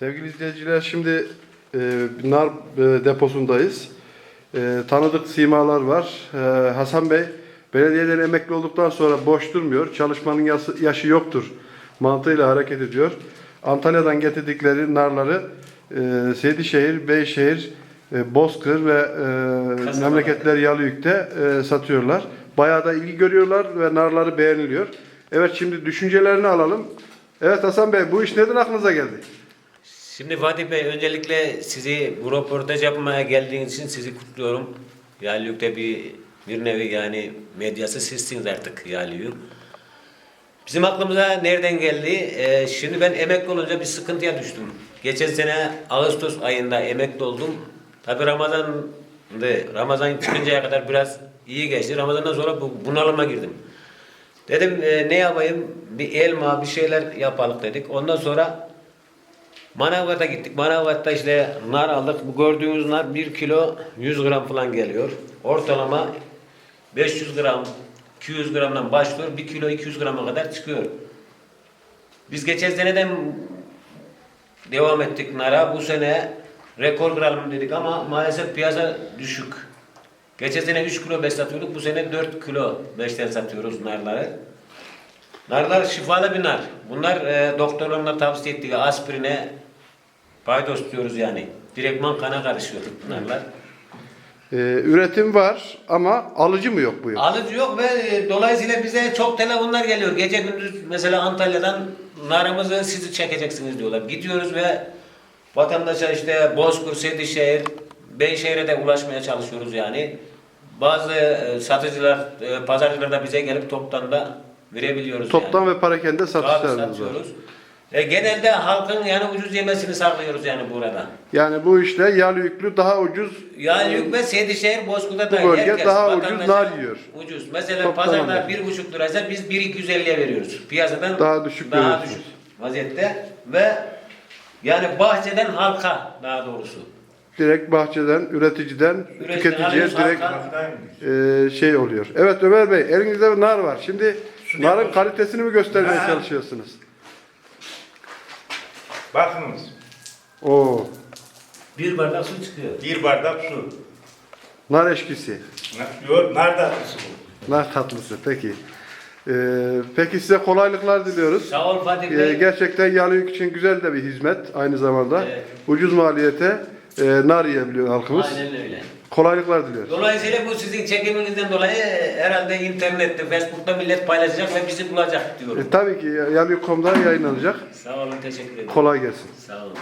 Sevgili izleyiciler şimdi e, nar e, deposundayız. E, tanıdık simalar var. E, Hasan Bey belediyeden emekli olduktan sonra boş durmuyor. Çalışmanın yaşı, yaşı yoktur mantığıyla hareket ediyor. Antalya'dan getirdikleri narları e, Seydişehir, Beyşehir, e, Bozkır ve e, memleketler Yalıyük'te e, satıyorlar. Bayağı da ilgi görüyorlar ve narları beğeniliyor. Evet şimdi düşüncelerini alalım. Evet Hasan Bey bu iş neden aklınıza geldi? Şimdi Fatih Bey öncelikle sizi bu röportaj yapmaya geldiğiniz için sizi kutluyorum. Yalyük'te bir bir nevi yani medyası sizsiniz artık Yalyük. Bizim aklımıza nereden geldi? Ee, şimdi ben emekli olunca bir sıkıntıya düştüm. Geçen sene Ağustos ayında emekli oldum. Tabi Ramazan'dı. Ramazan çıkıncaya kadar biraz iyi geçti. Ramazan'dan sonra bu bunalıma girdim. Dedim e, ne yapayım? Bir elma bir şeyler yapalım dedik. Ondan sonra Manavgat'a gittik. Manavgat'ta işte nar aldık. Bu gördüğünüz nar 1 kilo 100 gram falan geliyor. Ortalama 500 gram 200 gramdan başlıyor. 1 kilo 200 grama kadar çıkıyor. Biz geçen seneden devam ettik nara. Bu sene rekor kıralım dedik ama maalesef piyasa düşük. Geçen sene 3 kilo 5 satıyorduk. Bu sene 4 kilo 5'ten satıyoruz narları. Narlar şifalı bir nar. Bunlar e, doktorların da tavsiye ettiği aspirine paydos diyoruz yani. Direktman kana karışıyor narlar. Ee, üretim var ama alıcı mı yok bu yıl? Alıcı yok ve e, dolayısıyla bize çok telefonlar geliyor. Gece gündüz mesela Antalya'dan narımızı sizi çekeceksiniz diyorlar. Gidiyoruz ve vatandaşa işte Bozkır, Sedişehir, Beyşehir'e de ulaşmaya çalışıyoruz yani. Bazı e, satıcılar, e, pazarcılar da bize gelip toptan da verebiliyoruz Toptan yani. ve parakende satışlarımız var. E, genelde halkın yani ucuz yemesini sağlıyoruz yani burada. Yani bu işte yağlı yüklü daha ucuz Yani yük ve Sedişehir, Bozkurt'ta da Bu bölge herkes, daha ucuz nar yiyor. Ucuz. Mesela Toptan pazarda bir buçuk liraysa biz 1.250'ye veriyoruz. Piyasadan Daha düşük daha düşük vaziyette ve yani bahçeden halka daha doğrusu. Direkt bahçeden, üreticiden Üreticiden tüketiciye direkt e, şey oluyor. Evet Ömer Bey elinizde bir nar var. Şimdi narın kalitesini mi göstermeye Ha. çalışıyorsunuz? Bakınız. Oo, Bir bardak su çıkıyor. Bir bardak su. nar eşkisi. Yok, nar tatlısı bu. Nar tatlısı peki. Ee, peki size kolaylıklar diliyoruz. Sağ ol Fatih Ee, Bey. gerçekten Yalıyük için güzel de bir hizmet aynı zamanda. Evet. Ucuz maliyete e, nar yiyebiliyor halkımız. Aynen öyle. Kolaylıklar diliyoruz. Dolayısıyla bu sizin çekiminizden dolayı herhalde internette, Facebook'ta millet paylaşacak ve bizi bulacak diyorum. E, tabii ki Yalıyük.com'da yayınlanacak. Sağ olun, teşekkür ederim. Kolay gelsin. Sağ olun.